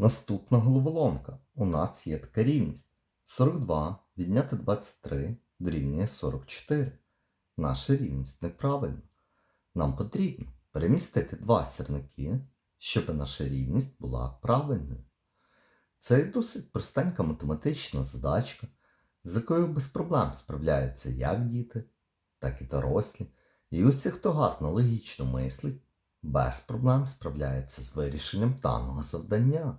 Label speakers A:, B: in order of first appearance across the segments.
A: Наступна головоломка. У нас є така рівність. 42 відняти 23 дорівнює 44. Наша рівність неправильна. Нам потрібно перемістити два сірники, щоб наша рівність була правильною. Це досить простенька математична задачка, з якою без проблем справляються як діти, так і дорослі. І усі, хто гарно логічно мислить, без проблем справляється з вирішенням даного завдання.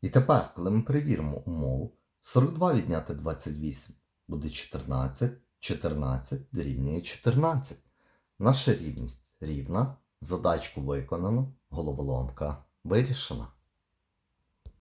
A: І тепер, коли ми перевіримо умову, 42 відняти 28 буде 14, 14 дорівнює 14. Наша рівність рівна, задачку виконано, головоломка вирішена.